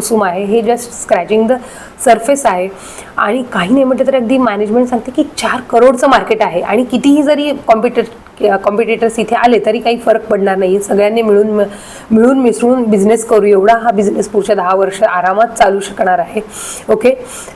कुसुम आहे हे just scratching the surface आहे. आणि काही नाही म्हटलं तर अगदी मॅनेजमेंट सांगते की चार करोडचं मार्केट आहे. आणि कितीही जरी कॉम्प्युटर कॉम्पिटेटर्स इथे आले तरी काही फरक पडणार नाही. सगळ्यांनी मिळून मिळून मिसळून बिझनेस करू. एवढा हा बिझनेस पुढच्या दहा वर्ष आरामात चालू शकणार आहे. ओके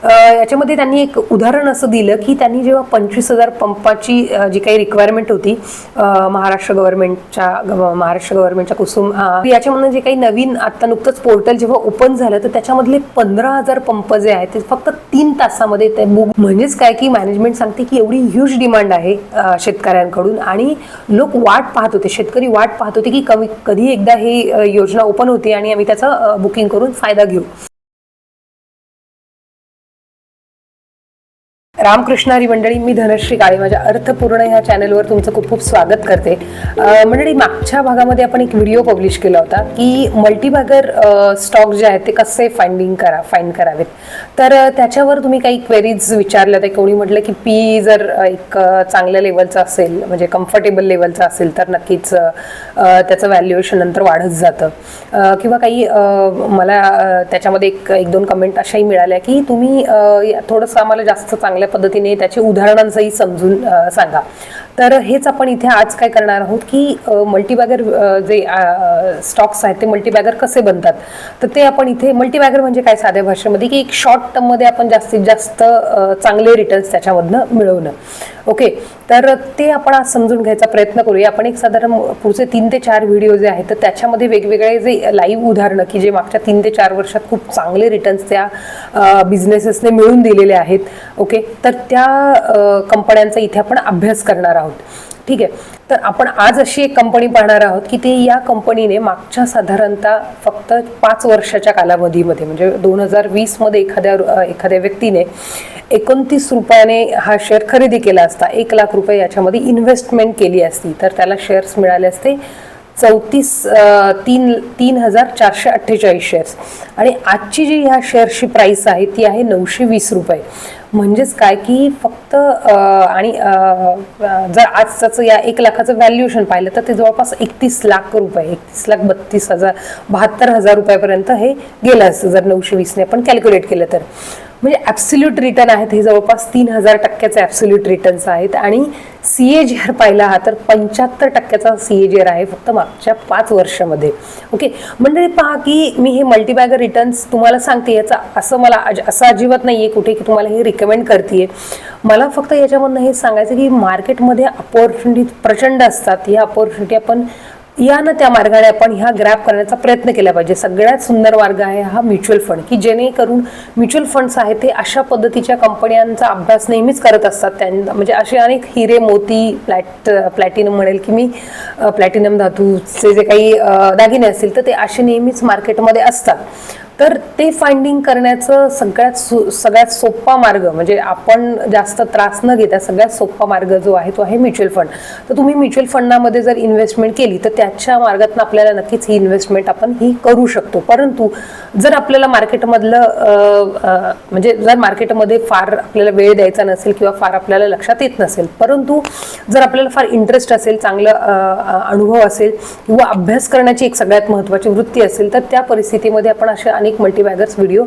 याच्यामध्ये त्यांनी एक उदाहरण असं दिलं की त्यांनी जेव्हा पंचवीस हजार पंपाची जी काही रिक्वायरमेंट होती महाराष्ट्र गव्हर्नमेंटच्या महाराष्ट्र गव्हर्नमेंटच्या कुसुम याच्यामधून जे काही नवीन आत्ता नुकतंच पोर्टल जेव्हा ओपन झालं तर त्याच्यामधले पंधरा हजार पंप जे आहेत ते फक्त तीन तासामध्ये ते बुक म्हणजेच काय की मॅनेजमेंट सांगते की एवढी ह्यूज डिमांड आहे शेतकऱ्यांकडून. आणि लोक वाट पाहत होते शेतकरी वाट पाहत होते की कमी कधी एकदा ही योजना ओपन होते आणि आम्ही त्याचं बुकिंग करून फायदा घेऊ. रामकृष्णारी मंडळी मी धनश्री काळे. माझ्या अर्थपूर्ण ह्या चॅनलवर तुमचं खूप खूप स्वागत करते. मंडळी मागच्या भागामध्ये आपण एक व्हिडिओ पब्लिश केला होता की मल्टीबॅगर स्टॉक जे आहेत ते कसे फाइंडिंग करा फाइंड करावेत. तर त्याच्यावर तुम्ही काही क्वेरीज विचारल्या त्या कोणी म्हटलं की पी जर एक चांगल्या लेवलचं असेल म्हणजे कम्फर्टेबल लेवलचं असेल तर नक्कीच त्याचं व्हॅल्युएशन नंतर वाढत जातं. किंवा काही मला त्याच्यामध्ये एक एक दोन कमेंट अशाही मिळाल्या की तुम्ही थोडंसं आम्हाला जास्त चांगल्या पद्धतीने त्याचे उदाहरणांचंही समजून सांगा. तर हेच आपण इथे आज काय करणार आहोत की मल्टीबॅगर जे स्टॉक्स आहेत ते मल्टीबॅगर कसे बनतात? तर ते आपण इथे मल्टीबॅगर म्हणजे काय साध्या भाषेमध्ये? की एक शॉर्ट टर्ममध्ये आपण जास्तीत जास्त चांगले रिटर्न्स त्याच्यामधनं मिळवणं. ओके? तर ते आपण आज समजून घ्यायचा प्रयत्न करूया. आपण एक साधारण पुढचे तीन ते चार व्हिडिओ जे आहेत तर त्याच्यामध्ये वेगवेगळे जे लाईव्ह उदाहरणं की जे मागच्या तीन ते चार वर्षात खूप चांगले रिटर्न्स त्या बिझनेसेसने मिळून दिलेले आहेत. ओके तर त्या कंपन्यांचा इथे आपण अभ्यास करणार आहोत. ठीक आहे? तर आपण आज अशी एक कंपनी पाहणार आहोत की ते या कंपनीने मागच्या साधारणतः फक्त पाच वर्षाच्या कालावधीमध्ये म्हणजे दोन हजार वीसमध्ये एखाद्या एखाद्या व्यक्तीने एकोणतीस रुपयाने हा शेअर खरेदी केला असता. एक लाख रुपये याच्यामध्ये इन्व्हेस्टमेंट केली असती तर त्याला शेअर्स मिळाले असते. चौतीस तीन तीन हजार चारशे अठ्ठेचाळीस शेअर्स आणि आजची जी ह्या शेअर्सची प्राईस आहे ती आहे नऊशे वीस रुपये. म्हणजेच काय की फक्त आणि जर आजचं या एक लाखाचं व्हॅल्युएशन पाहिलं तर ते जवळपास एकतीस लाख रुपये एकतीस लाख बत्तीस हजार बहात्तर हजार रुपयापर्यंत हे गेलं असतं जर नऊशे वीसने आपण कॅल्क्युलेट केलं तर. म्हणजे ॲब्सल्यूट रिटर्न आहेत. हे जवळपास तीन हजार टक्क्याचे ॲब्सल्यूट रिटर्न्स आहेत. आणि सी ए जी आर पाहिला हा तर पंच्याहत्तर टक्क्याचा सी ए जी आर आहे फक्त मागच्या पाच वर्षामध्ये. ओके मंडळी पहा की मी हे मल्टीबॅगर रिटर्न्स तुम्हाला सांगते याचा असं मला अज- असं अजिबात नाही आहे कुठे की तुम्हाला हे रिकमेंड करते मला फक्त याच्यामधनं हे सांगायचं की मार्केटमध्ये अपॉर्च्युनिटी प्रचंड असतात. या अपॉर्च्युनिटी आपण या ना त्या मार्गाने आपण ह्या ग्रॅप करण्याचा प्रयत्न केला पाहिजे. सगळ्यात सुंदर मार्ग आहे हा म्युच्युअल फंड की जेणेकरून म्युच्युअल फंड्स आहेत ते अशा पद्धतीच्या कंपन्यांचा अभ्यास नेहमीच करत असतात. त्यांना म्हणजे असे अनेक हिरे मोती प्लॅट प्लॅटिनम म्हणेल की मी प्लॅटिनम धातूचे जे काही दागिने असतील तर ते असे नेहमीच मार्केटमध्ये असतात. तर ते फाइंडिंग करण्याचं सगळ्यात सु सगळ्यात सोपा मार्ग म्हणजे आपण जास्त त्रास न घेता सगळ्यात सोपा मार्ग जो आहे तो आहे म्युच्युअल फंड तर तुम्ही म्युच्युअल फंडामध्ये जर इन्व्हेस्टमेंट केली तर त्याच्या मार्गातून आपल्याला नक्कीच ही इन्व्हेस्टमेंट आपण ही करू शकतो. परंतु जर आपल्याला मार्केटमधलं म्हणजे जर मार्केटमध्ये फार आपल्याला वेळ द्यायचा नसेल किंवा फार आपल्याला लक्षात येत नसेल परंतु जर आपल्याला फार इंटरेस्ट असेल चांगलं अनुभव असेल किंवा अभ्यास करण्याची एक सगळ्यात महत्त्वाची वृत्ती असेल तर त्या परिस्थितीमध्ये आपण असे अनेक मल्टीबॅगर्स व्हिडिओ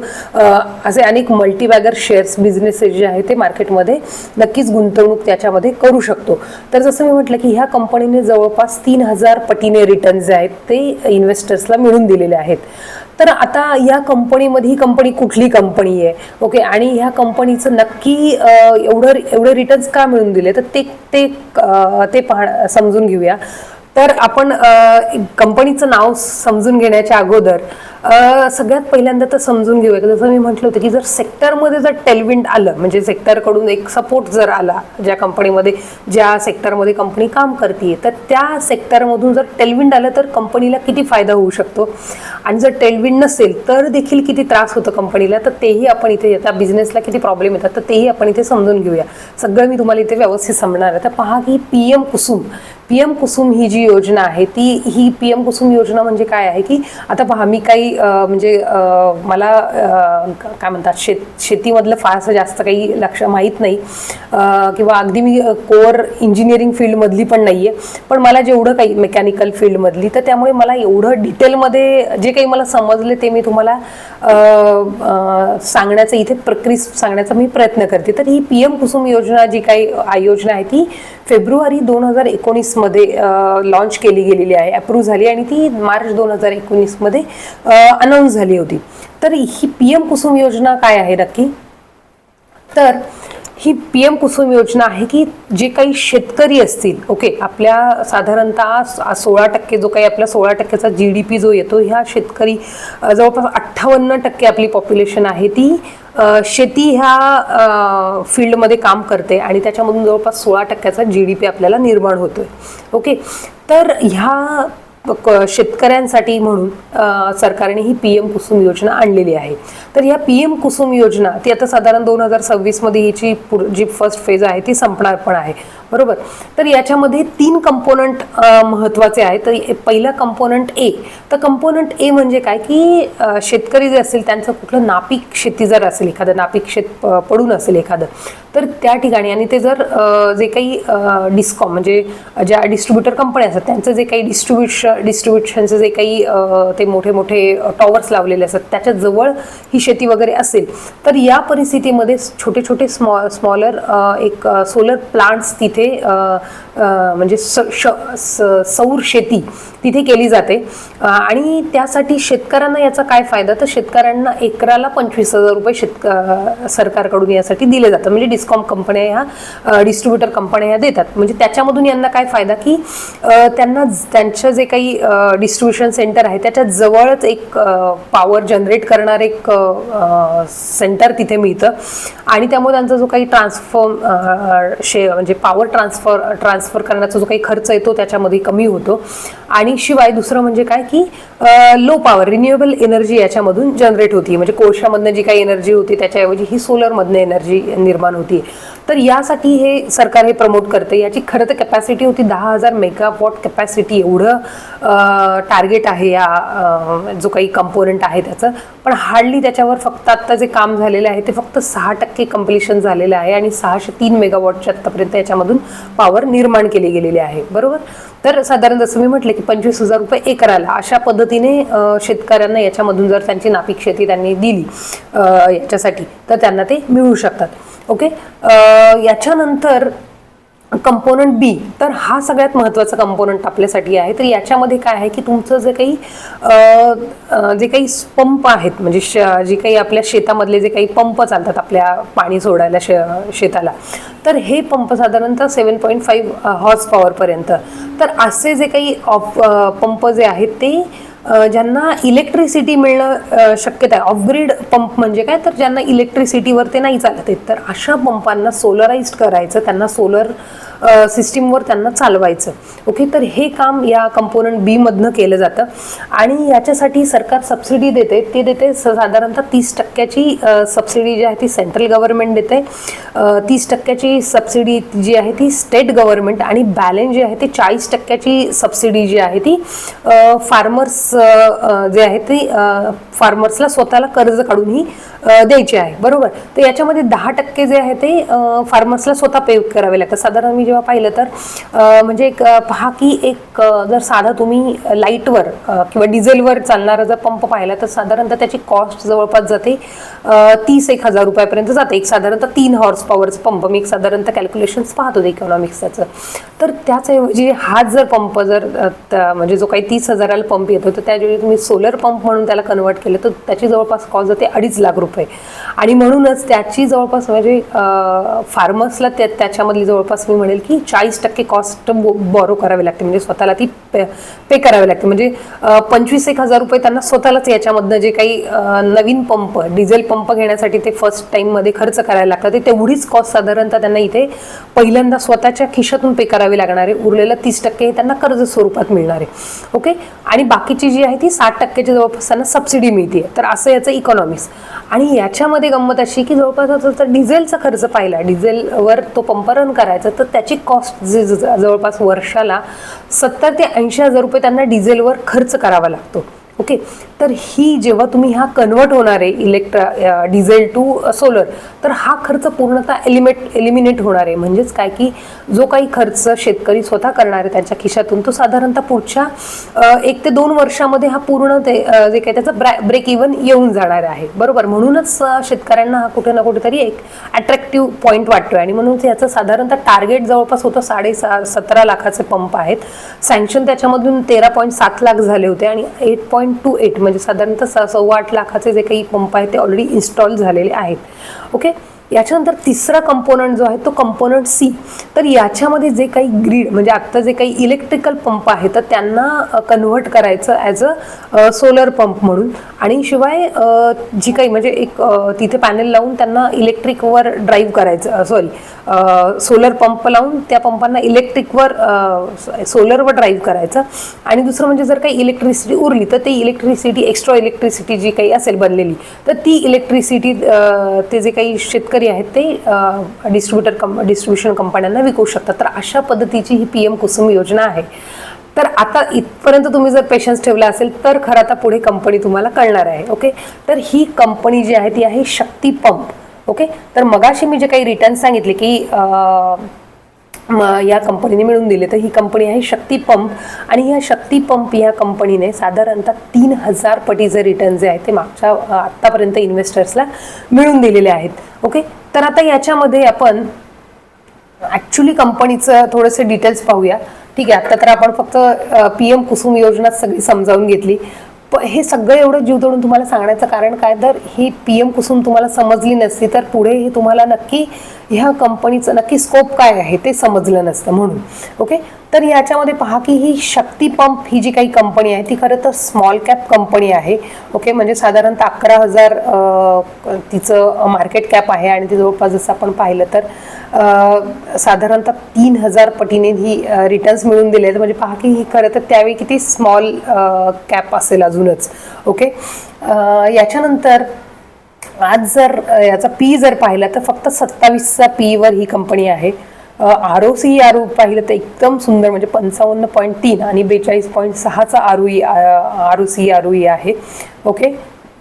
असे अनेक मल्टीबॅगर शेअर्स बिझनेसेस जे आहे ते मार्केटमध्ये नक्कीच गुंतवणूक त्याच्यामध्ये करू शकतो. तर जसं मी म्हटलं की ह्या कंपनीने जवळपास तीन हजार पटीने रिटर्न जे आहेत ते इन्व्हेस्टर्सला मिळून दिलेले आहेत. तर आता या कंपनीमध्ये ही कंपनी कुठली कंपनी आहे? ओके आणि ह्या कंपनीचं नक्की एवढं एवढे रिटर्न्स का मिळून दिले? तर ते ते ते पाह समजून घेऊया. तर आपण कंपनीचं नाव समजून घेण्याच्या अगोदर सगळ्यात पहिल्यांदा तर समजून घेऊया. जसं मी म्हटलं होतं की जर सेक्टरमध्ये जर टेलविंड आलं म्हणजे सेक्टरकडून एक सपोर्ट जर आला ज्या कंपनीमध्ये ज्या सेक्टरमध्ये कंपनी काम करते तर त्या सेक्टरमधून जर टेलविंड आलं तर कंपनीला किती फायदा होऊ शकतो? आणि जर टेलविंड नसेल तर देखील किती त्रास होतो कंपनीला तर तेही आपण इथे त्या बिझनेसला किती प्रॉब्लेम येतात तर तेही आपण इथे समजून घेऊया. सगळं मी तुम्हाला इथे व्यवस्थित समजणार आहे. तर पहा की P M Kusum P M Kusum ही जी योजना आहे ती ही पी एम कुसुम योजना म्हणजे काय आहे की आता पहा मी काही म्हणजे मला काय म्हणतात शेत शेतीमधलं फारसं जास्त काही लक्ष माहीत नाही. किंवा अगदी मी कोअर इंजिनिअरिंग फील्डमधली पण नाही आहे पण मला जेवढं काही मेकॅनिकल फील्डमधली तर त्यामुळे मला एवढं डिटेलमध्ये जे काही मला समजले ते मी तुम्हाला सांगण्याचं सांगण्याचा इथे प्रक्रिया सांगण्याचा मी प्रयत्न करते. तर ही पी एम कुसुम योजना जी काही आयोजना योजना आहे ती फेब्रुवारी दोन हजार एकोणीसमध्ये लॉन्च केली गेलेली आहे अप्रूव्ह झाली आणि ती मार्च दोन हजार एकोणीसमध्ये अनाऊन्स झाली होती. तर ही पी एम कुसुम योजना काय आहे नक्की? तर ही पी एम कुसुम योजना आहे की जे काही शेतकरी असतील ओके आपल्या साधारणतः सोळा टक्के जो काही आपल्या सोळा टक्क्याचा जी डी पी जो येतो ह्या शेतकरी जवळपास अठ्ठावन्न टक्के आपली पॉप्युलेशन आहे ती शेती ह्या फील्डमध्ये काम करते आणि त्याच्यामधून जवळपास सोळा टक्क्याचा जी डी पी आपल्याला निर्माण होतोय. ओके? तर ह्या शेतकऱ्यांसाठी म्हणून सरकारने ही पी एम कुसुम योजना आणलेली आहे. तर ह्या पी एम कुसुम योजना ती आता साधारण दोन हजार सव्वीसमध्ये हिची पुढ जी फर्स्ट फेज आहे ती संपणार पण आहे. बरोबर? तर याच्यामध्ये तीन कंपोनंट महत्त्वाचे आहेत. तर पहिला कंपोनंट ए तर कंपोनंट ए म्हणजे काय? की शेतकरी जे असेल त्यांचं कुठलं नापीक शेती जर असेल एखादं नापीक शेत पडून असेल एखादं तर त्या ठिकाणी आणि ते जर जे काही डिस्कॉम म्हणजे ज्या डिस्ट्रीब्युटर कंपन्या असतात त्यांचं जे काही डिस्ट्रीब्युशन डिस्ट्रीब्युशनचे जे काही ते मोठे मोठे टॉवर्स लावलेले असतात त्याच्याजवळ ही शेती वगैरे असेल तर या परिस्थितीमध्ये छोटे छोटे स्मॉ स्मॉलर एक सोलर प्लांट्स तिथे म्हणजे स श- स- सौर शेती तिथे केली जाते. आणि त्यासाठी शेतकऱ्यांना याचा काय फायदा? तर शेतकऱ्यांना एकराला पंचवीस हजार रुपये शेतक सरकारकडून यासाठी दिले जातात. म्हणजे डिस्कॉम कंपन्या ह्या डिस्ट्रीब्युटर कंपन्या ह्या देतात. म्हणजे त्याच्यामधून यांना काय फायदा? की त्यांना त्यांचं जे काही डिस्ट्रीब्युशन सेंटर आहे त्याच्या जवळच एक पॉवर जनरेट करणार एक सेंटर तिथे मिळतं. आणि त्यामुळे त्यांचा जो काही ट्रान्सफॉर्म शे म्हणजे पॉवर ट्रान्सफर ट्रान्सफर करण्याचा जो काही खर्च येतो त्याच्यामध्ये कमी होतो. आणि शिवाय दुसरं म्हणजे काय की लो पॉवर रिन्युएबल एनर्जी याच्यामधून जनरेट होती. म्हणजे कोळशामधनं जी काही एनर्जी होती त्याच्याऐवजी ही सोलरमधनं एनर्जी निर्माण होती. तर यासाठी हे सरकार हे प्रमोट करते. याची खरं तर कॅपॅसिटी होती दहा हजार मेगावॉट कॅपॅसिटी एवढं टार्गेट आहे या जो काही कंपोनंट आहे त्याचं. पण हार्डली त्याच्यावर फक्त आत्ता जे काम झालेलं आहे ते फक्त सहा टक्के कम्प्लिशन झालेलं आहे आणि सहाशे तीन मेगावॉटच्या आत्तापर्यंत याच्यामधून पॉवर निर्माण केली गेलेली आहे. बरोबर? तर साधारण जसं मी म्हटलं की पंचवीस हजार रुपये एकराला अशा पद्धतीने शेतकऱ्यांना याच्यामधून जर त्यांची नापीक शेती त्यांनी दिली याच्यासाठी तर त्यांना ते मिळू शकतात. ओके? याच्यानंतर कंपोनंट बी तर हा सगळ्यात महत्त्वाचा कंपोनंट आपल्यासाठी आहे. तर याच्यामध्ये काय आहे की तुमचं जे काही जे काही पंप आहेत म्हणजे श जे काही आपल्या शेतामधले जे काही पंप चालतात आपल्या पाणी सोडायला शे शेताला तर हे पंप साधारणतः सेवन पॉईंट फाईव्ह हॉर्स पॉवरपर्यंत तर असे जे काही ऑफ पंप जे आहेत ते ज्यांना इलेक्ट्रिसिटी मिळणं शक्यता आहे. ऑफग्रीड पंप म्हणजे काय? तर ज्यांना इलेक्ट्रिसिटीवर ते नाही चालत आहेत. तर अशा पंपांना सोलराइज्ड करायचं त्यांना सोलर सिस्टीमवर त्यांना चालवायचं. ओके तर हे काम या कंपोनंट बीमधनं केलं जातं. आणि याच्यासाठी सरकार सबसिडी देते. ते देते स- साधारणतः तीस टक्क्याची सबसिडी जी आहे ती सेंट्रल गव्हर्नमेंट देते. तीस टक्क्याची सबसिडी जी आहे ती स्टेट गव्हर्नमेंट आणि बॅलेन्स जी आहे ती चाळीस टक्क्याची सबसिडी जी आहे ती फार्मर्स जे आहे ती फार्मर्सला स्वतःला कर्ज काढून ही द्यायची आहे. बरोबर? तर याच्यामध्ये दहा टक्के जे आहे ते फार्मर्सला स्वतः पे करावे लागतात. साधारण मी जेव्हा पाहिलं तर म्हणजे एक पहा की एक जर साधा तुम्ही लाईटवर किंवा डिझेलवर चालणारा जर पंप पाहिला तर साधारणतः त्याची कॉस्ट जवळपास जाते तीस एक हजार रुपयापर्यंत जाते. एक साधारणतः तीन हॉर्स पॉवरचा पंप मी एक साधारणतः कॅल्क्युलेशन्स पाहत होते इकॉनॉमिक्स त्याचं. तर त्याचऐवजी हा जर पंप जर म्हणजे जो काही तीस हजाराला पंप येतो तर त्याऐवजी तुम्ही सोलर पंप म्हणून त्याला कन्वर्ट केलं तर त्याची जवळपास कॉस्ट जाते अडीच लाख रुपये. आणि म्हणूनच त्याची जवळपास म्हणजे फार्मर्सला त्या त्याच्यामधली जवळपास मी म्हणेल की चाळीस टक्के कॉस्ट बॉरो करावी लागते. म्हणजे स्वतःला ती पे पे करावी लागते. म्हणजे पंचवीस एक हजार रुपये त्यांना स्वतःलाच याच्यामधनं जे काही नवीन पंप डिझेल पंप घेण्यासाठी ते फर्स्ट टाईममध्ये खर्च करायला लागतात. ते तेवढीच कॉस्ट साधारणतः त्यांना इथे पहिल्यांदा स्वतःच्या खिशातून पे करावी लागणार आहे. उरलेलं तीस टक्के हे त्यांना कर्ज स्वरूपात मिळणार आहे. ओके आणि बाकीची जी आहे ती साठ टक्क्याच्या जवळपास त्यांना सबसिडी मिळते तर असं याचं इकॉनॉमिक्स आणि याच्यामध्ये गंमत अशी की जवळपास जर डिझेलचा खर्च पाहिला. डिझेलवर तो पंप रन करायचा तर त्याची कॉस्ट जे जवळपास वर्षाला सत्तर ते ऐंशी हजार रुपये त्यांना डिझेलवर खर्च करावा लागतो. ओके? तर ही जेव्हा तुम्ही हा कन्वर्ट होणार आहे इलेक्ट्रा डिझेल टू सोलर तर हा खर्च पूर्णतः एलिमेट एलिमिनेट होणार आहे. म्हणजेच काय की जो काही खर्च शेतकरी स्वतः करणार आहे त्यांच्या खिशातून तो साधारणतः पुढच्या एक ते दोन वर्षामध्ये हा पूर्ण ते जे काही त्याचं ब्रेक इव्हन येऊन जाणार आहे. बरोबर? म्हणूनच शेतकऱ्यांना हा कुठे ना कुठेतरी एक अट्रॅक्टिव्ह पॉईंट वाटतोय. आणि म्हणून याचं साधारणतः टार्गेट जवळपास होतं साडेसा सतरा लाखाचे पंप आहेत. सँक्शन त्याच्यामधून तेरा पॉईंट सात लाख झाले होते आणि एट पॉईंट टू एट म्हणजे साधारणतः स- सव्वा आठ लाखाचे जे काही पंप आहेत ते ऑलरेडी इन्स्टॉल झालेले आहेत. ओके याच्यानंतर तिसरा कंपोनंट जो आहे तो कंपोनंट सी तर याच्यामध्ये जे काही ग्रीड म्हणजे आत्ता जे काही इलेक्ट्रिकल पंप आहे तर त्यांना कन्व्हर्ट करायचं ॲज अ सोलर पंप म्हणून. आणि शिवाय जी काही म्हणजे एक तिथे पॅनेल लावून त्यांना इलेक्ट्रिकवर ड्राईव्ह करायचं सॉरी सोलर पंप लावून त्या पंपांना इलेक्ट्रिकवर सोलरवर ड्राईव्ह करायचं. आणि दुसरं म्हणजे जर काही इलेक्ट्रिसिटी उरली तर ती इलेक्ट्रिसिटी एक्स्ट्रा इलेक्ट्रिसिटी जी काही असेल बनलेली तर ती इलेक्ट्रिसिटी ते जे काही शेतकरी आहेत ते डिस्ट्रीब्युटर कं डिस्ट्रीब्युशन कंपन्यांना विकू शकतात. तर अशा पद्धतीची ही पी एम कुसुम योजना आहे. तर आता इथपर्यंत तुम्ही जर पेशन्स ठेवला असेल तर खरं आता पुढे कंपनी तुम्हाला कळणार आहे ओके तर ही कंपनी जी आहे ती आहे शक्ती पंप ओके तर मगाशी मी जे काही रिटर्न सांगितले की आ, या कंपनीने मिळून दिले. तर ही कंपनी आहे शक्ती पंप. आणि या शक्ती पंप या कंपनीने साधारणतः तीन हजार पटीचे रिटर्न जे आहेत ते मागच्या आत्तापर्यंत इन्व्हेस्टर्सला मिळून दिलेले आहेत. ओके तर आता याच्यामध्ये आपण ॲक्च्युली कंपनीचं थोडेसे डिटेल्स पाहूया. ठीक आहे? आता तर आपण फक्त पी एम कुसुम योजना सगळी समजावून घेतली. हे सगळं एवढं जीव तोडून तुम्हाला सांगण्याचं कारण काय? तर ही पी एम कुसुम तुम्हाला समजली नसती तर पुढे हे तुम्हाला नक्की ह्या कंपनीचं नक्की स्कोप काय आहे ते समजलं नसतं म्हणून. ओके तर याच्यामध्ये पहा की ही शक्ती पंप ही जी काही कंपनी आहे ती खरं तर स्मॉल कॅप कंपनी आहे. ओके म्हणजे साधारणतः अकरा हजार तिचं मार्केट कॅप आहे आणि ती जवळपास जसं आपण पाहिलं तर साधारणतः तीन हजार पटीने ही रिटर्न्स मिळून दिले आहेत म्हणजे पहा की ही खरं तर त्यावेळी किती स्मॉल कॅप असेल अजूनच. ओके याच्यानंतर आज जर याचा पी जर पाहिला तर फक्त सत्तावीसचा पीवर ही कंपनी आहे. R O C R O पाहिलं तर एकदम सुंदर म्हणजे पंचावन्न पॉईंट तीन आणि बेचाळीस पॉईंट सहाचा R O R O C R O आहे. ओके?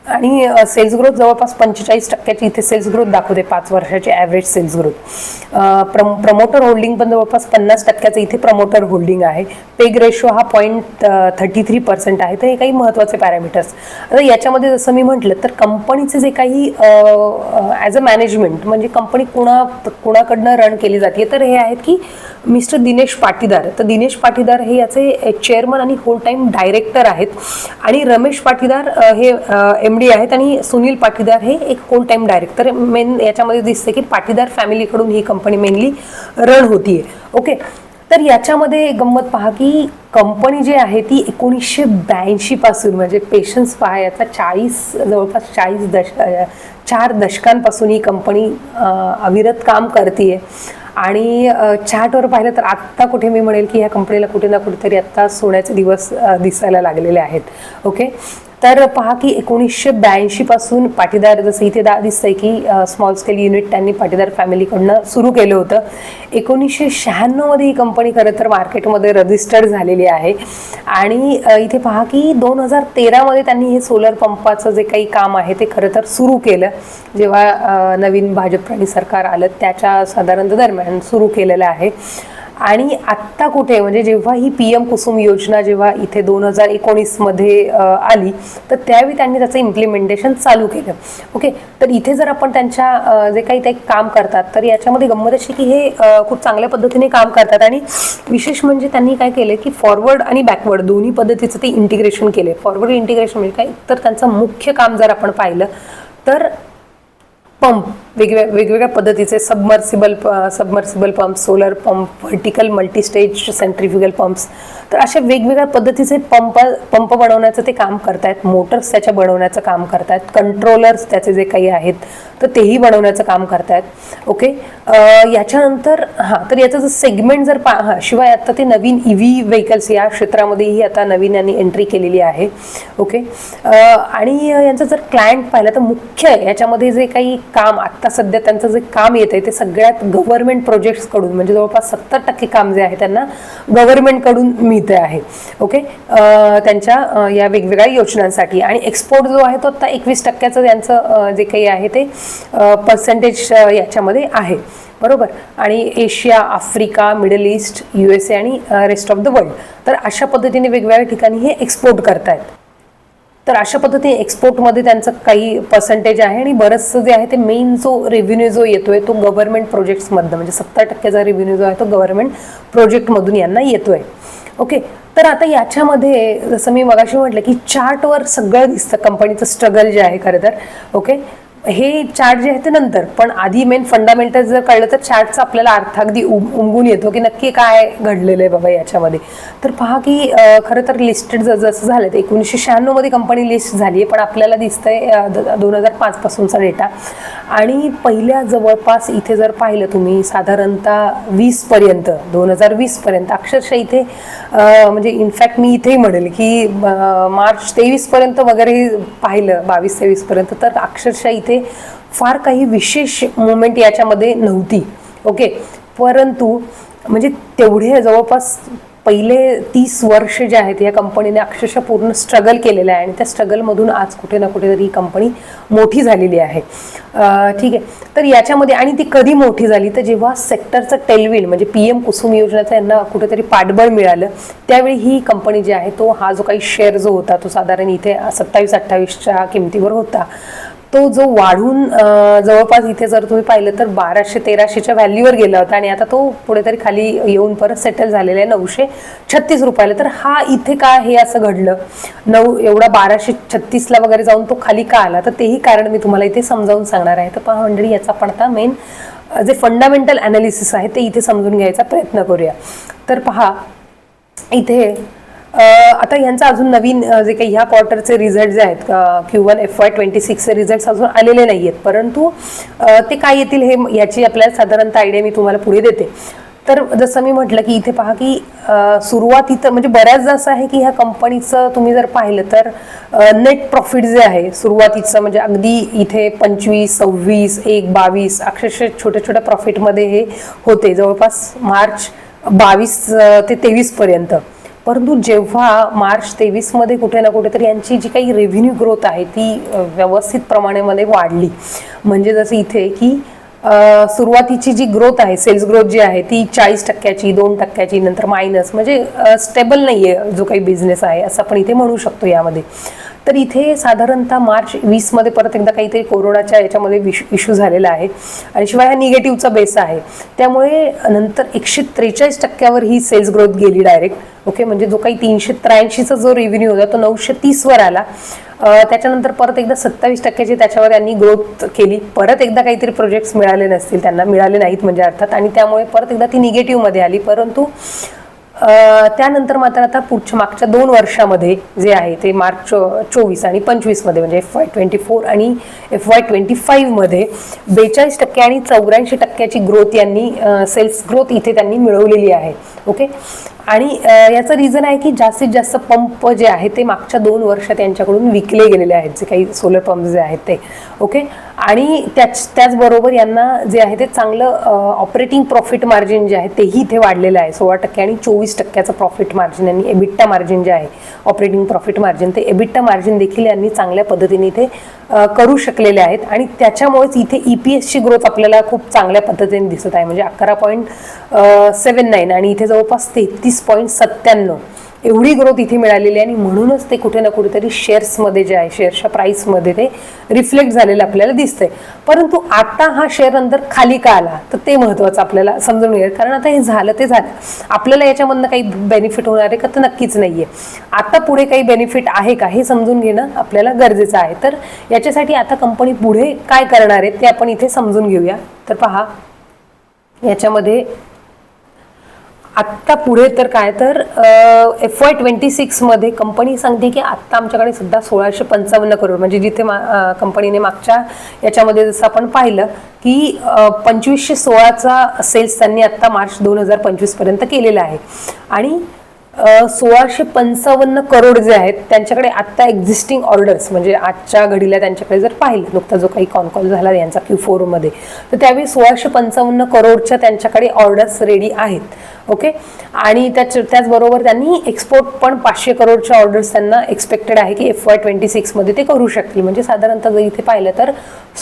आणि सेल्स ग्रोथ जवळपास पंचेचाळीस टक्क्याची इथे सेल्स ग्रोथ दाखवते पाच वर्षाची ॲव्हरेज सेल्स ग्रोथ प्रम प्रमोटर होल्डिंग पण जवळपास पन्नास टक्क्याचं इथे प्रमोटर होल्डिंग आहे. पेग रेशो हा पॉईंट थर्टी थ्री पर्सेंट आहे. तर हे काही महत्त्वाचे पॅरामीटर्स आता याच्यामध्ये जसं मी म्हटलं तर कंपनीचे जे काही ॲज अ मॅनेजमेंट म्हणजे कंपनी कुणा कुणाकडनं रन केली जाते तर हे आहेत की मिस्टर दिनेश पाटीदार. तर दिनेश पाटीदार हे याचे चेअरमन आणि होल टाईम डायरेक्टर आहेत. आणि रमेश पाटीदार हे एम डी आहेत आणि सुनील पाटीदार हे एक होल टाईम डायरेक्टर मेन याच्यामध्ये दिसते की पाटीदार फॅमिलीकडून ही कंपनी मेनली रन होतीये. ओके तर याच्यामध्ये गंमत पहा की कंपनी जी आहे ती एकोणीसशे ब्याऐंशी पासून म्हणजे पेशन्स पहा याचा चाळीस जवळपास चाळीस दश चार दशकांपासून ही कंपनी अविरत काम करते आणि चार्टवर पाहिलं तर आत्ता कुठे मी म्हणेल की ह्या कंपनीला कुठे ना कुठेतरी आत्ता सोन्याचे दिवस दिसायला लागलेले आहेत. ओके तर पहा की एकोणीसशे ब्याऐंशी पासून पाटीदार जसं इथे दा दिसतंय की स्मॉल स्केल युनिट त्यांनी पाटीदार फॅमिलीकडनं सुरू केलं होतं. एकोणीसशे शहाण्णवमध्ये ही कंपनी खरं तर मार्केटमध्ये रजिस्टर्ड झालेली आहे. आणि इथे पहा की दोन हजार तेरामध्ये त्यांनी हे सोलर पंपाचं जे काही काम आहे ते खरं तर सुरू केलं. जेव्हा नवीन भाजप आणि सरकार आलं त्याच्या साधारणतः दरम्यान सुरू केलेलं आहे. आणि आत्ता कुठे म्हणजे जेव्हा ही पी एम कुसुम योजना जेव्हा इथे दोन हजार एकोणीसमध्ये आली तर त्यावेळी त्यांनी त्याचं इम्प्लिमेंटेशन चालू केलं. ओके तर इथे जर आपण त्यांच्या जे काही ते काम करतात तर याच्यामध्ये गंमत अशी की हे खूप चांगल्या पद्धतीने काम करतात. आणि विशेष म्हणजे त्यांनी काय केलं की फॉरवर्ड आणि बॅकवर्ड दोन्ही पद्धतीचं ते इंटिग्रेशन केले फॉरवर्ड इंटिग्रेशन म्हणजे काय? तर त्यांचं मुख्य काम जर आपण पाहिलं तर पंप वेगवेगळ्या वेगवेगळ्या पद्धतीचे submersible submersible pump solar pump vertical multistage centrifugal pumps तर अशा वेगवेगळ्या पद्धतीचे पंप पंप बनवण्याचं ते काम करतायत. मोटर्स त्याच्या बनवण्याचं काम करतायत. कंट्रोलर्स त्याचे जे काही आहेत तर तेही बनवण्याचं काम करतायत. ओके याच्यानंतर हां तर याचं जर सेगमेंट जर पा हां शिवाय आता ते नवीन ई व्ही व्हेकल्स या क्षेत्रामध्येही आता नवीन यांनी एंट्री केलेली आहे. ओके आणि यांचं जर क्लायंट पाहिलं तर मुख्य याच्यामध्ये जे काही काम आत्ता आता सध्या त्यांचं जे काम येत आहे ते सगळ्यात गव्हर्नमेंट प्रोजेक्ट्सकडून म्हणजे जवळपास सत्तर टक्के काम जे आहे त्यांना गव्हर्नमेंटकडून मिळते आहे. ओके त्यांच्या या वेगवेगळ्या योजनांसाठी. आणि एक्सपोर्ट जो आहे तो आता एकवीस टक्क्याचं त्यांचं जे काही आहे ते पर्सेंटेज याच्यामध्ये आहे. बरोबर? आणि Asia Africa Middle East U S A आणि रेस्ट ऑफ द वर्ल्ड तर अशा पद्धतीने वेगवेगळ्या ठिकाणी हे एक्सपोर्ट करतायत. तर अशा पद्धतीने एक्सपोर्टमध्ये त्यांचं काही पर्सेंटेज आहे आणि बरंचसं जे आहे ते मेन जो रेव्हेन्यू जो येतोय तो गव्हर्नमेंट प्रोजेक्ट्समधनं म्हणजे सत्तर टक्क्याचा रेव्हेन्यू जो आहे तो गव्हर्नमेंट प्रोजेक्टमधून यांना येतोय. ओके तर आता याच्यामध्ये जसं मी मगाशी म्हटलं की चार्टवर सगळं दिसतं कंपनीचं स्ट्रगल जे आहे खरं तर. ओके हे चार्ट जे आहे ते नंतर पण आधी मेन फंडामेंटल जर कळलं तर चार्टचा आपल्याला अर्थ अगदी उमगून येतो की नक्की काय घडलेलं आहे बाबा याच्यामध्ये. तर पहा की खरं तर लिस्टेड जसं झालं तर एकोणीसशे शहाण्णवमध्ये कंपनी लिस्ट झाली आहे पण आपल्याला दिसतंय दोन हजार पाचपासूनचा डेटा आणि पहिल्या जवळपास इथे जर पाहिलं तुम्ही साधारणतः वीसपर्यंत दोन हजार वीसपर्यंत अक्षरशः इथे म्हणजे इनफॅक्ट मी इथेही म्हणेल की मार्च तेवीसपर्यंत वगैरे पाहिलं बावीस तेवीसपर्यंत तर अक्षरशः इथे फार काही विशेष मुवमेंट याच्यामध्ये नव्हती. ओके परंतु म्हणजे तेवढे जवळपास पहिले तीस वर्ष जे आहेत या कंपनीने अक्षरशः पूर्ण स्ट्रगल केलेलं आहे. आणि त्या स्ट्रगलमधून आज कुठे ना कुठेतरी ही कंपनी मोठी झालेली आहे. ठीक आहे. तर याच्यामध्ये आणि ती कधी मोठी झाली? तर जेव्हा सेक्टरचं टेलविन म्हणजे पी एम कुसुम योजनेचं यांना कुठेतरी पाठबळ मिळालं त्यावेळी ही कंपनी जी आहे तो हा जो काही शेअर जो होता तो साधारण इथे सत्तावीस अठ्ठावीसच्या किमतीवर होता. तो जो वाढून जवळपास इथे जर तुम्ही पाहिलं तर बाराशे तेराशेच्या व्हॅल्यूवर गेला होता आणि आता तो पुढे तरी खाली येऊन परत सेटल झालेला आहे नऊशे छत्तीस रुपयाला. तर हा इथे का हे असं घडलं? नऊ एवढा बाराशे छत्तीसला वगैरे जाऊन तो खाली का आला? तर तेही कारण मी तुम्हाला इथे समजावून सांगणार आहे. तर पहा मंडळी याचा पण आता मेन जे फंडामेंटल अनालिसिस आहे ते इथे समजून घ्यायचा प्रयत्न करूया. तर पहा इथे आता यांचा अजून नवीन जे काही ह्या क्वार्टरचे रिझल्ट जे आहेत Q one F Y twenty सिक्सचे result अजून आलेले नाही आहेत परंतु ते काय येतील हे याची आपल्याला साधारणतः आयडिया मी तुम्हाला पुढे देते. तर जसं मी म्हटलं की इथे पहा की सुरुवातीत म्हणजे बऱ्याचदा असं आहे की ह्या कंपनीचं तुम्ही जर पाहिलं तर नेट प्रॉफिट जे आहे सुरुवातीचं म्हणजे अगदी इथे पंचवीस सव्वीस एक बावीस अक्षरशः छोट्या छोट्या प्रॉफिटमध्ये हे होते. जवळपास मार्च बावीस ते तेवीसपर्यंत परंतु जेव्हा मार्च तेवीसमध्ये कुठे ना कुठेतरी यांची जी काही रेव्हेन्यू ग्रोथ आहे ती व्यवस्थित प्रमाणामध्ये वाढली. म्हणजे जसं इथे की सुरुवातीची जी ग्रोथ आहे सेल्स ग्रोथ जी आहे ती चाळीस टक्क्याची दोन टक्क्याची नंतर मायनस म्हणजे स्टेबल नाही आहे जो काही बिझनेस आहे असं आपण इथे म्हणू शकतो यामध्ये. तर इथे साधारणतः मार्च वीसमध्ये परत एकदा काहीतरी कोरोनाच्या याच्यामध्ये विश इश्यू झालेला आहे. आणि शिवाय हा निगेटिव्हचा बेस आहे. त्यामुळे नंतर एकशे त्रेचाळीस टक्क्यावर ही सेल्स ग्रोथ गेली डायरेक्ट ओके म्हणजे जो काही तीनशे त्र्याऐंशीचा जो रेव्हेन्यू होता तो नऊशे तीसवर आला. त्याच्यानंतर परत एकदा सत्तावीस टक्क्याची त्याच्यावर त्यांनी ग्रोथ केली. परत एकदा काहीतरी प्रोजेक्ट्स मिळाले नसतील त्यांना मिळाले नाहीत म्हणजे अर्थात. आणि त्यामुळे परत एकदा ती निगेटिव्हमध्ये आली. परंतु त्यानंतर मात्र आता पुढच्या मागच्या दोन वर्षामध्ये जे आहे ते मार्च चोवीस आणि पंचवीसमध्ये म्हणजे एफ वाय ट्वेंटी फोर आणि एफ वाय ट्वेंटी फाईव्हमध्ये बेचाळीस टक्के आणि चौऱ्याऐंशी टक्क्याची ग्रोथ यांनी सेल्स ग्रोथ इथे त्यांनी मिळवलेली आहे. ओके आणि याचं रिझन आहे की जास्तीत जास्त पंप जे आहे ते मागच्या दोन वर्षात यांच्याकडून विकले गेलेले आहेत. जे काही सोलर पंप जे आहेत ते. ओके आणि त्याच त्याचबरोबर यांना जे आहे ते चांगलं ऑपरेटिंग प्रॉफिट मार्जिन जे आहे तेही इथे वाढलेलं आहे. सोळा टक्के आणि चोवीस टक्क्याचं प्रॉफिट मार्जिन यांनी एबिट्टा मार्जिन जे आहे ऑपरेटिंग प्रॉफिट मार्जिन ते एबिट्टा मार्जिन देखील यांनी चांगल्या पद्धतीने इथे करू शकलेले आहेत. आणि त्याच्यामुळेच इथे ई पी एसची ग्रोथ आपल्याला खूप चांगल्या पद्धतीने दिसत आहे. म्हणजे अकरा पॉईंट सेवन नाईन आणि इथे जवळपास तेहतीस पॉईंट सत्त्याण्णव. एवढी ग्रोथ इथे मिळालेली आहे आणि म्हणूनच ते कुठे ना कुठेतरी शेअर्समध्ये जे आहे शेअर्सच्या प्राईसमध्ये ते रिफ्लेक्ट झालेलं आपल्याला दिसतंय. परंतु आता हा शेअर नंतर खाली का आला? तर ते महत्त्वाचं आपल्याला समजून येईल कारण आता हे झालं ते झालं. आपल्याला याच्यामधनं काही बेनिफिट होणार आहे का? तर नक्कीच नाही आहे आता पुढे काही बेनिफिट आहे का? हे समजून घेणं आपल्याला गरजेचं आहे. तर याच्यासाठी आता कंपनी पुढे काय करणार आहे ते आपण इथे समजून घेऊया. तर पहा याच्यामध्ये आत्ता पुढे तर काय तर एफ वाय ट्वेंटी सिक्समध्ये कंपनी सांगते की आत्ता आमच्याकडे सुद्धा सोळाशे पंचावन्न करोड म्हणजे जिथे मा कंपनीने मागच्या याच्यामध्ये जसं आपण पाहिलं की पंचवीसशे सोळाचा सेल्स त्यांनी आत्ता मार्च दोन हजार पंचवीसपर्यंत केलेला आहे. आणि सोळाशे पंचावन्न करोड जे आहेत त्यांच्याकडे आत्ता एक्झिस्टिंग ऑर्डर्स म्हणजे आजच्या घडीला त्यांच्याकडे जर पाहिलं नुकता जो काही कॉन कॉल झाला यांचा क्यू फोरमध्ये तर त्यावेळी सोळाशे पंचावन्न करोडच्या त्यांच्याकडे ऑर्डर्स रेडी आहेत. ओके? आणि त्याच त्याचबरोबर त्यांनी एक्सपोर्ट पण पाचशे करोडच्या ऑर्डर्स त्यांना एक्सपेक्टेड आहे की एफ वाय ट्वेंटी सिक्समध्ये ते करू शकतील. म्हणजे साधारणतः जर इथे पाहिलं तर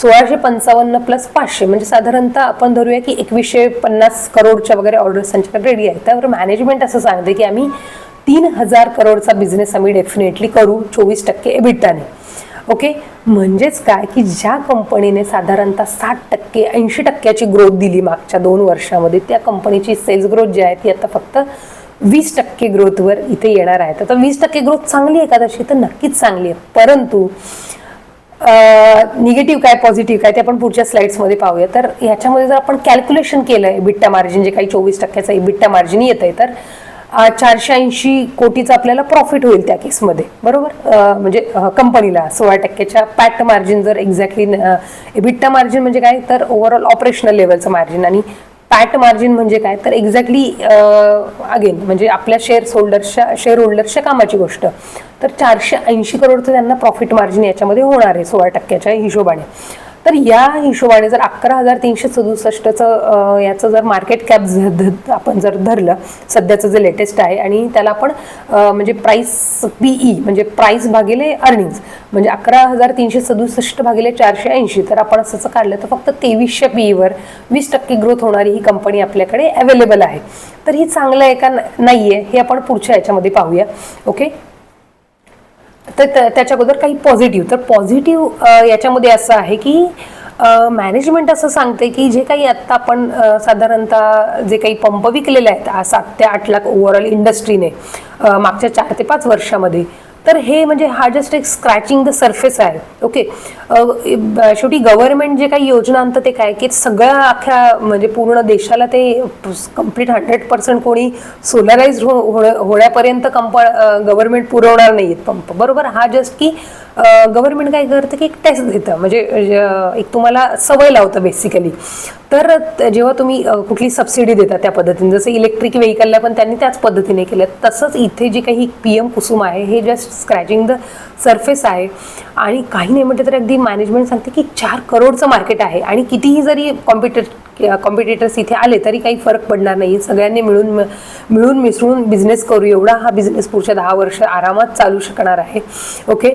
सोळाशे पंचावन्न प्लस पाचशे म्हणजे साधारणतः आपण धरूया की एकवीसशे पन्नास करोडच्या वगैरे ऑर्डर्स त्यांच्याकडे रेडी आहेत. त्यावर मॅनेजमेंट असं सांगते की आम्ही तीन हजार करोडचा बिझनेस आम्ही डेफिनेटली करू चोवीस टक्के एबिटाने ओके? म्हणजेच काय? की ज्या कंपनीने साधारणतः साठ टक्के ऐंशी टक्क्याची ग्रोथ दिली मागच्या दोन वर्षामध्ये त्या कंपनीची सेल्स ग्रोथ जी आहे ती आता फक्त वीस टक्के ग्रोथवर इथे येणार आहे. तर वीस टक्के ग्रोथ चांगली आहे का तशी तर नक्कीच चांगली आहे. परंतु निगेटिव्ह काय पॉझिटिव्ह काय ते आपण पुढच्या स्लाइड्समध्ये पाहूया. तर ह्याच्यामध्ये जर आपण कॅल्क्युलेशन केलं आहे बिट्टा मार्जिन जे काही चोवीस टक्क्याचं बिट्टा मार्जिन येत आहे तर चारशे ऐंशी कोटीचं आपल्याला प्रॉफिट होईल त्या केसमध्ये बरोबर? म्हणजे कंपनीला सोळा टक्क्याच्या पॅट मार्जिन जर एक्झॅक्टली बिट्टा मार्जिन म्हणजे काय? तर ओव्हरऑल ऑपरेशनल लेवलचं मार्जिन आणि पॅट मार्जिन म्हणजे काय? तर एक्झॅक्टली अगेन म्हणजे आपल्या शेअर होल्डर्सच्या शेअर होल्डर्सच्या कामाची गोष्ट. तर चारशे ऐंशी करोडचं त्यांना प्रॉफिट मार्जिन याच्यामध्ये होणार आहे सोळा टक्क्याच्या हिशोबाने. तर या हिशोबाने जर अकरा हजार तीनशे सदुसष्टचं याचं जर मार्केट कॅप आपण जर धरलं सध्याचं जे लेटेस्ट आहे आणि त्याला आपण म्हणजे प्राईस पीई म्हणजे प्राईस भागिले अर्निंग्स म्हणजे अकरा हजार तीनशे सदुसष्ट भागिले चारशे ऐंशी तर आपण असं काढलं तर फक्त तेवीसशे पीईवर वीस टक्के ग्रोथ होणारी ही कंपनी आपल्याकडे अवेलेबल आहे. तर ही चांगलं आहे का नाही आहे हे आपण पुढच्या याच्यामध्ये पाहूया. ओके तर त्या- त्याच्या अगोदर काही पॉझिटिव्ह तर पॉझिटिव्ह याच्यामध्ये असं आहे की मॅनेजमेंट असं सांगते की जे काही आत्ता आपण साधारणतः जे काही पंप विकलेले आहेत सात ते आठ लाख ओव्हरऑल इंडस्ट्रीने मागच्या चार ते पाच वर्षामध्ये तर हे म्हणजे हा जस्ट एक स्क्रॅचिंग द सरफेस आहे. ओके शेवटी गव्हर्नमेंट जे काही योजना आणतं ते काय? की सगळ्या अख्ख्या म्हणजे पूर्ण देशाला ते कंप्लीट हंड्रेड पर्सेंट कोणी सोलराईज हो, हो होण्यापर्यंत कंप गव्हर्नमेंट पुरवणार नाही आहेत पंप बरोबर? हा जस्ट की गव्हर्नमेंट काय करतं की एक टेस्ट देतं. म्हणजे एक तुम्हाला सवय लावतं बेसिकली तर जेव्हा तुम्ही कुठली सबसिडी देता त्या पद्धतीने जसं इलेक्ट्रिक व्हेकलला पण त्यांनी त्याच पद्धतीने केलं. तसंच इथे जे काही पी एम कुसुम आहे हे जस्ट स्क्रॅचिंग द सरफेस आहे. आणि काही नाही म्हटलं तर अगदी मॅनेजमेंट सांगते की चार करोडचं मार्केट आहे. आणि कितीही जरी कॉम्पिटर कॉम्पिटिटर्स इथे आले तरी काही फरक पडणार नाही. सगळ्यांनी मिळून मिळून मिसळून बिझनेस करू. एवढा हा बिझनेस पुढच्या दहा वर्ष आरामात चालू शकणार आहे. ओके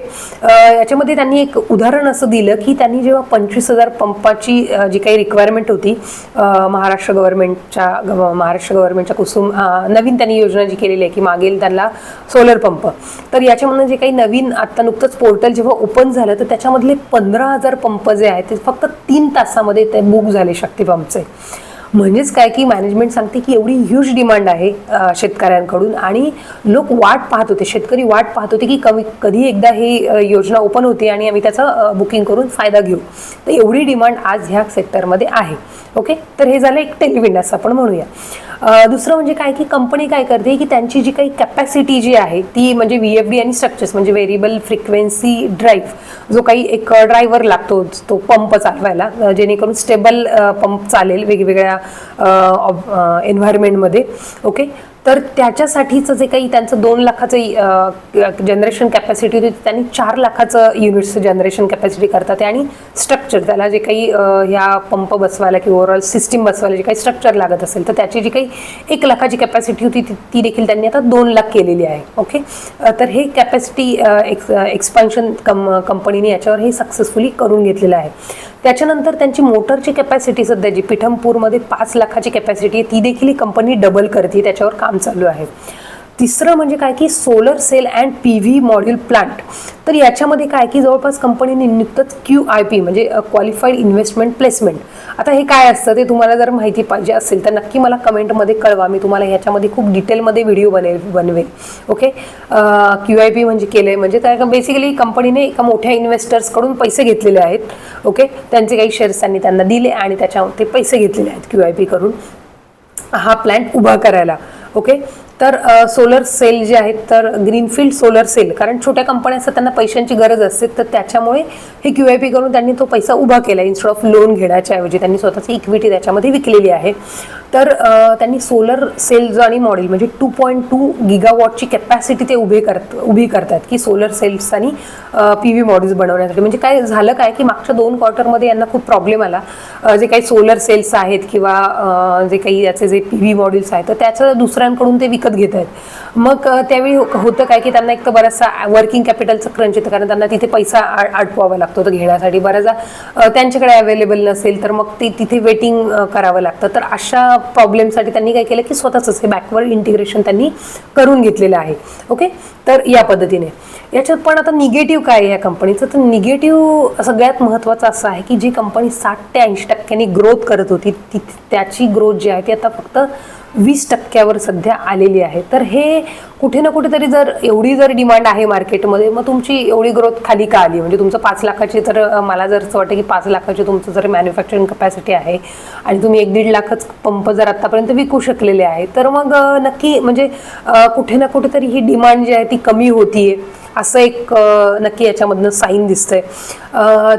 याच्यामध्ये त्यांनी एक उदाहरण असं दिलं की त्यांनी जेव्हा पंचवीस हजार पंपाची जी काही रिक्वायरमेंट होती महाराष्ट्र गव्हर्नमेंटच्या महाराष्ट्र गव्हर्नमेंटच्या कुसुम नवीन त्यांनी योजना जी केलेली आहे की मागेल त्यांना सोलर पंप तर याच्यामधून जे काही नवीन आत्ता नुकतंच पोर्टल जेव्हा ओपन झालं तर त्याच्यामधले पंधरा हजार पंप जे आहेत ते फक्त तीन तासामध्ये ते बुक झाले शक्ती पंपचे म्हणजेच काय की मॅनेजमेंट सांगते की एवढी ह्यूज डिमांड आहे शेतकऱ्यांकडून. आणि लोक वाट पाहत होते शेतकरी वाट पाहत होते की कमी कधी एकदा ही योजना ओपन होते आणि आम्ही त्याचं बुकिंग करून फायदा घेऊ. तर एवढी डिमांड आज ह्या सेक्टरमध्ये आहे. ओके तर हे झालं एक टेलिविंड असं आपण म्हणूया. दुसरं म्हणजे काय की कंपनी काय करते की त्यांची जी काही कॅपॅसिटी जी आहे ती म्हणजे व्ही एफ डी आणि स्ट्रक्चर्स म्हणजे व्हेरिएबल फ्रिक्वेन्सी ड्राईव्ह जो काही एक ड्रायव्हर लागतो तो पंप चालवायला जेणेकरून स्टेबल पंप चालेल वेगवेगळ्या एन्व्हायरमेंटमध्ये ओके तर त्याच्यासाठीचं जे काही त्यांचं दोन लाखाचं जनरेशन कॅपॅसिटी होती त्यांनी चार लाखाचं युनिट्सचं जनरेशन कॅपॅसिटी करतात. आणि स्ट्रक्चर त्याला जे काही ह्या पंप बसवायला किंवा ओव्हरऑल सिस्टीम बसवायला जे काही स्ट्रक्चर लागत असेल तर त्याची जी काही एक लाखाची कॅपॅसिटी होती ती ती देखील त्यांनी आता दोन लाख केलेली आहे. ओके तर हे कॅपॅसिटी एक्स एक्सपान्शन कम कंपनीने याच्यावर हे सक्सेसफुली करून घेतलेलं आहे. त्याच्यानंतर त्यांची मोटरची कॅपॅसिटी सध्या जी पिठमपूरमध्ये पाच लाखाची कॅपॅसिटी आहे ती देखील ही कंपनी डबल करते त्याच्यावर काम चालू आहे. तिसरं म्हणजे काय की solar cell and P V module plant तर याच्यामध्ये काय की जवळपास कंपनीने नुकतंच क्यू आय पी म्हणजे क्वालिफाईड इन्व्हेस्टमेंट प्लेसमेंट आता हे काय असतं ते तुम्हाला जर माहिती पाहिजे असेल तर नक्की मला कमेंटमध्ये कळवा. मी तुम्हाला ह्याच्यामध्ये खूप डिटेलमध्ये व्हिडिओ बनेल बनवेल. ओके क्यू आय पी म्हणजे केलं आहे म्हणजे काय बेसिकली कंपनीने एका मोठ्या इन्व्हेस्टर्सकडून पैसे घेतलेले आहेत. ओके त्यांचे काही शेअर्स त्यांनी त्यांना दिले आणि त्याच्या ते पैसे घेतलेले आहेत क्यू आय पी करून. हा प्लॅन्ट उभा करायला. ओके तर सोलर सेल जे आहेत तर ग्रीनफील्ड सोलर सेल कारण छोट्या कंपन्या असतात त्यांना पैशांची गरज असते. तर त्याच्यामुळे हे क्यू आय पी करून त्यांनी तो पैसा उभा केला इन्स्टेड ऑफ लोन घेण्याच्या ऐवजी. त्यांनी स्वतःची इक्विटी त्याच्यामध्ये विकलेली आहे. तर त्यांनी सोलर सेल्स आणि मॉडेल म्हणजे टू पॉईंट टू गिगावॉटची कॅपॅसिटी ते उभे करत उभी करतात की सोलर सेल्स आणि पी व्ही मॉडेल्स बनवण्यासाठी. म्हणजे काय झालं काय की मागच्या दोन क्वार्टरमध्ये यांना खूप प्रॉब्लेम आला. जे काही सोलर सेल्स आहेत किंवा जे काही याचे जे पी व्ही मॉडेल्स आहेत तर त्याचं दुसऱ्यांकडून ते विकत घेत आहेत. मग त्यावेळी हो-, होतं काय की त्यांना एक तर बराचसा वर्किंग कॅपिटलचं क्रंच येतं कारण त्यांना तिथे पैसा आ- आटवावा लागतो तो घेण्यासाठी. बऱ्याचदा त्यांच्याकडे अवेलेबल नसेल तर मग ते तिथे वेटिंग करावं लागतं. तर अशा प्रॉब्लेमसाठी त्यांनी काय केलं की स्वतःच हे बॅकवर्ड इंटिग्रेशन त्यांनी करून घेतलेलं आहे. ओके तर या पद्धतीने. याच्यात पण आता निगेटिव्ह काय आहे या कंपनीचं तर निगेटिव्ह सगळ्यात महत्त्वाचं असं आहे की जी कंपनी साठ ते ऐंशी टक्क्यांनी ग्रोथ करत होती ती त्याची ग्रोथ जी आहे ती आता फक्त वीस टक्क्यावर सध्या आलेली आहे. तर हे कुठे ना कुठेतरी जर एवढी जर डिमांड आहे मार्केटमध्ये मग तुमची एवढी ग्रोथ खाली का आली? म्हणजे तुमचं पाच लाखाची तर मला जर असं वाटतं की पाच लाखाची तुमचं जर मॅन्युफॅक्चरिंग कपॅसिटी आहे आणि तुम्ही एक दीड लाखच पंप जर आत्तापर्यंत विकू शकलेले आहे तर मग नक्की म्हणजे कुठे ना कुठेतरी ही डिमांड जी आहे ती कमी होतीये. असं एक नक्की याच्यामधनं साईन दिसतंय.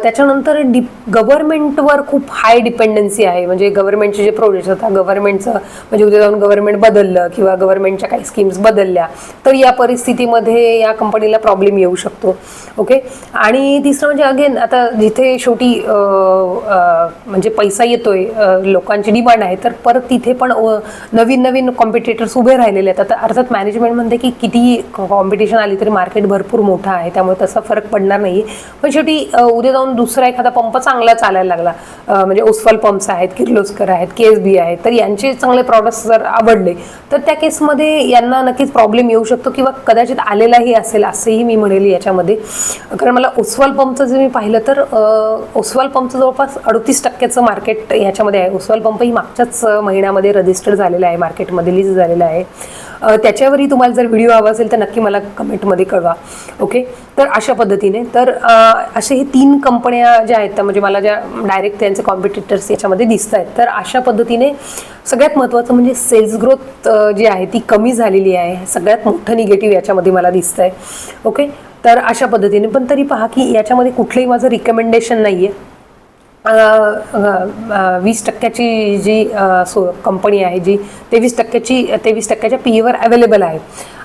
त्याच्यानंतर डि गव्हर्नमेंटवर खूप हाय डिपेंडन्सी आहे. म्हणजे गव्हर्नमेंटचे जे प्रोजेक्ट होता गव्हर्नमेंटचं म्हणजे उद्या जाऊन गव्हर्नमेंट बदललं किंवा गव्हर्नमेंटच्या काही स्कीम्स बदलल्या तर या परिस्थितीमध्ये या कंपनीला प्रॉब्लेम येऊ शकतो. ओके आणि तिसरं म्हणजे अगेन आता जिथे शेवटी म्हणजे पैसा येतोय लोकांची डिमांड आहे तर परत तिथे पण नवीन नवीन कॉम्पिटिटर्स उभे राहिलेले आहेत. आता अर्थात मॅनेजमेंट म्हणते की किती कॉम्पिटिशन आली तरी मार्केट भरपूर मोठा आहे त्यामुळे तसा फरक पडणार नाही. पण शेवटी उद्या जाऊन दुसरा एखादा पंप चांगला चालायला लागला म्हणजे उस्फल पंप्स आहेत किर्लोस्कर आहेत के एस बी आहेत तर यांचे चांगले प्रॉडक्ट्स जर आवडले तर त्या केसमध्ये यांना नक्कीच प्रॉब्लेम येऊ शकतो किंवा कदाचित आलेलाही असेल असंही मी म्हणेल याच्यामध्ये. कारण मला ओस्वाल पंपचं जर मी पाहिलं तर अ, पंपचं जवळपास अडतीस टक्क्याचं मार्केट याच्यामध्ये आहे. उस्वाल पंप ही मागच्याच महिन्यामध्ये रजिस्टर झालेला आहे मार्केटमध्ये लिस्ट झालेला आहे. त्याच्यावरही तुम्हाला जर व्हिडिओ हवा असेल तर नक्की मला कमेंटमध्ये कळवा. ओके? तर अशा पद्धतीने. तर असे हे तीन कंपन्या ज्या आहेत त्या म्हणजे मला ज्या डायरेक्ट त्यांचे कॉम्पिटिटर्स याच्यामध्ये दिसत आहेत तर अशा पद्धतीने सगळ्यात महत्त्वाचं म्हणजे सेल्स ग्रोथ जी आहे ती कमी झालेली आहे. सगळ्यात मोठं निगेटिव्ह याच्यामध्ये मला दिसतंय. ओके? तर अशा पद्धतीने. पण तरी पहा की याच्यामध्ये कुठलंही माझं रिकमेंडेशन नाही आहे वीस टक्क्याची जी सो कंपनी आहे जी तेवीस टक्क्याची तेवीस टक्क्याच्या पी ईवर अवेलेबल आहे.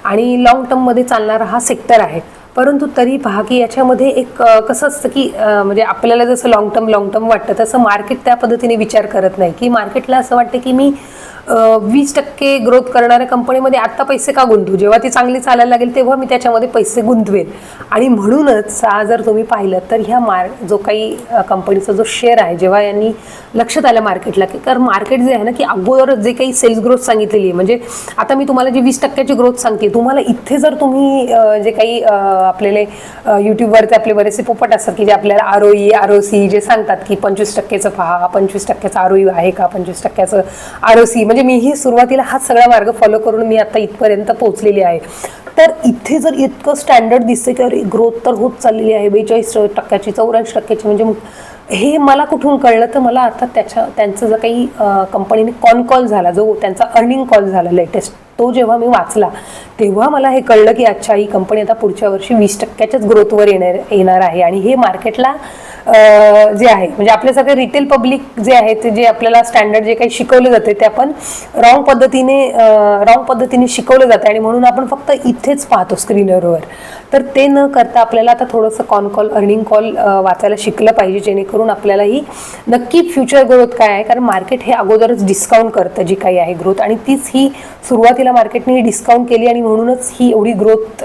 आणि लॉंग टर्ममध्ये चालणारा हा सेक्टर आहे. परंतु तरी पहा की याच्यामध्ये एक कसं असतं की म्हणजे आपल्याला जसं लॉंग टर्म लॉंग टर्म वाटतं तसं मार्केट त्या पद्धतीने विचार करत नाही. की मार्केटला असं वाटतं की मी वीस टक्के ग्रोथ करणाऱ्या कंपनीमध्ये आत्ता पैसे का गुंतवू जेव्हा ती चांगली चालायला लागेल तेव्हा मी त्याच्यामध्ये पैसे गुंतवेल आणि म्हणूनच जर तुम्ही पाहिलं तर ह्या मार जो काही कंपनीचा जो शेअर आहे जेव्हा यांनी लक्षात आलं मार्केटला की कारण मार्केट जे आहे ना की अगोदर जे काही सेल्स ग्रोथ सांगितलेली आहे म्हणजे आता मी तुम्हाला जी वीस टक्क्याची ग्रोथ सांगते तुम्हाला इथे जर तुम्ही जे काही आपल्याले आपलेले यूट्यूबवरचे आपले बरेचसे पोपट असतात की जे आपल्याला R O E R O C जे सांगतात की पंचवीस टक्क्याचं पहा पंचवीस टक्क्याचं आर ओ ई आहे का पंचवीस टक्क्याचं आर ओ सी म्हणजे म्हणजे मी ही सुरुवातीला हाच सगळा मार्ग फॉलो करून मी आता इथपर्यंत पोहोचलेली आहे. तर इथे जर इतकं स्टँडर्ड दिसते की अरे ग्रोथ तर होत चाललेली आहे बेचाळीस टक्क्याची चौऱ्याऐंशी टक्क्याची म्हणजे हे मला कुठून कळलं? तर मला आता त्याच्या त्यांचं जर काही कंपनीने कॉन कॉल झाला जो त्यांचा अर्निंग कॉल झाला लेटेस्ट तो जेव्हा मी वाचला तेव्हा मला हे कळलं की अच्छा ही कंपनी आता पुढच्या वर्षी वीस टक्क्याच्याच ग्रोथवर येणार येणार आहे. आणि हे मार्केटला जे आहे म्हणजे आपले सगळे रिटेल पब्लिक जे आहे ते जे आपल्याला स्टँडर्ड जे काही शिकवलं जाते ते आपण रॉंग पद्धतीने रॉंग पद्धतीने शिकवलं जाते. आणि म्हणून आपण फक्त इथेच पाहतो स्क्रीनरवर तर ते न करता आपल्याला आता थोडंसं कॉन कॉल अर्निंग कॉल वाचायला शिकलं पाहिजे जेणेकरून आपल्यालाही नक्की फ्युचर ग्रोथ काय आहे? कारण मार्केट हे अगोदरच डिस्काउंट करतं जी काही आहे ग्रोथ आणि तीच ही सुरुवातीला मार्केटने ही डिस्काउंट केली आणि म्हणूनच ही एवढी ग्रोथ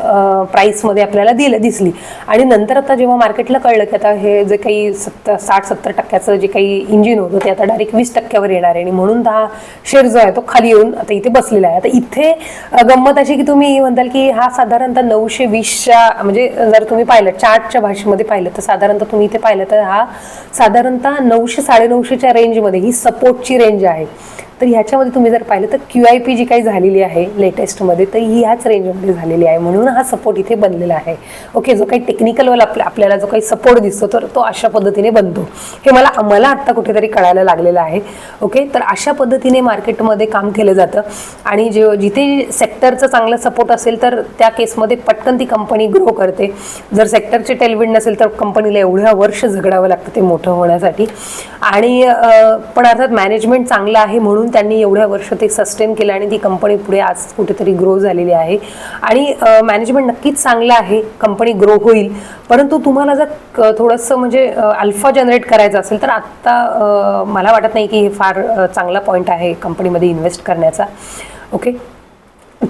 प्राईसमध्ये आपल्याला दिलं दिसली. आणि नंतर आता जेव्हा मार्केटला कळलं की आता हे जे काही सत्तर साठ सत्तर टक्क्याचं जे काही इंजिन होतं ते आता डायरेक्ट वीस टक्क्यावर येणार आहे. आणि म्हणून हा शेअर जो आहे तो खाली येऊन आता इथे बसलेला आहे. आता इथे गंमत अशी की तुम्ही म्हणताल की हा साधारणतः नऊशे वीसच्या म्हणजे जर तुम्ही पाहिलं चार्टच्या भाषेमध्ये पाहिलं तर साधारणतः तुम्ही इथे पाहिलं तर हा साधारणतः नऊशे साडेनऊशेच्या रेंजमध्ये ही सपोर्टची रेंज आहे. तर ह्याच्यामध्ये तुम्ही जर पाहिलं तर क्यू आय पी जी काही झालेली आहे लेटेस्टमध्ये तर ही ह्याच रेंजमध्ये झालेली आहे. म्हणून हा सपोर्ट इथे बनलेला आहे. ओके जो काही टेक्निकल आपल्या आपल्याला जो काही सपोर्ट दिसतो तर तो अशा पद्धतीने बनतो. हे मला मला आत्ता कुठेतरी कळायला लागलेलं आहे. ओके तर अशा पद्धतीने मार्केटमध्ये काम केलं जातं. आणि जे जिथे सेक्टरचं चांगलं सपोर्ट असेल तर त्या केसमध्ये पटकन ती कंपनी ग्रो करते. जर सेक्टरचे टेलविंड नसेल तर कंपनीला एवढ्या वर्ष झगडावं लागतं ते मोठं होण्यासाठी. आणि पण अर्थात मॅनेजमेंट चांगलं आहे म्हणून म्हणून त्यांनी एवढ्या वर्ष ते सस्टेन केलं आणि ती कंपनी पुढे आज कुठेतरी ग्रो झालेली आहे. आणि मॅनेजमेंट नक्कीच चांगलं आहे कंपनी ग्रो होईल. परंतु तुम्हाला जर थोडंसं म्हणजे अल्फा जनरेट करायचं असेल तर आत्ता मला वाटत नाही की हे फार चांगला पॉईंट आहे कंपनीमध्ये इन्व्हेस्ट करण्याचा. ओके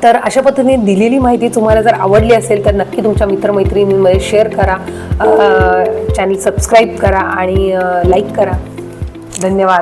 तर अशा पद्धतीने दिलेली माहिती तुम्हाला जर आवडली असेल तर नक्की तुमच्या मित्रमैत्रिणींमध्ये शेअर करा. चॅनल सबस्क्राईब करा आणि लाईक करा. धन्यवाद.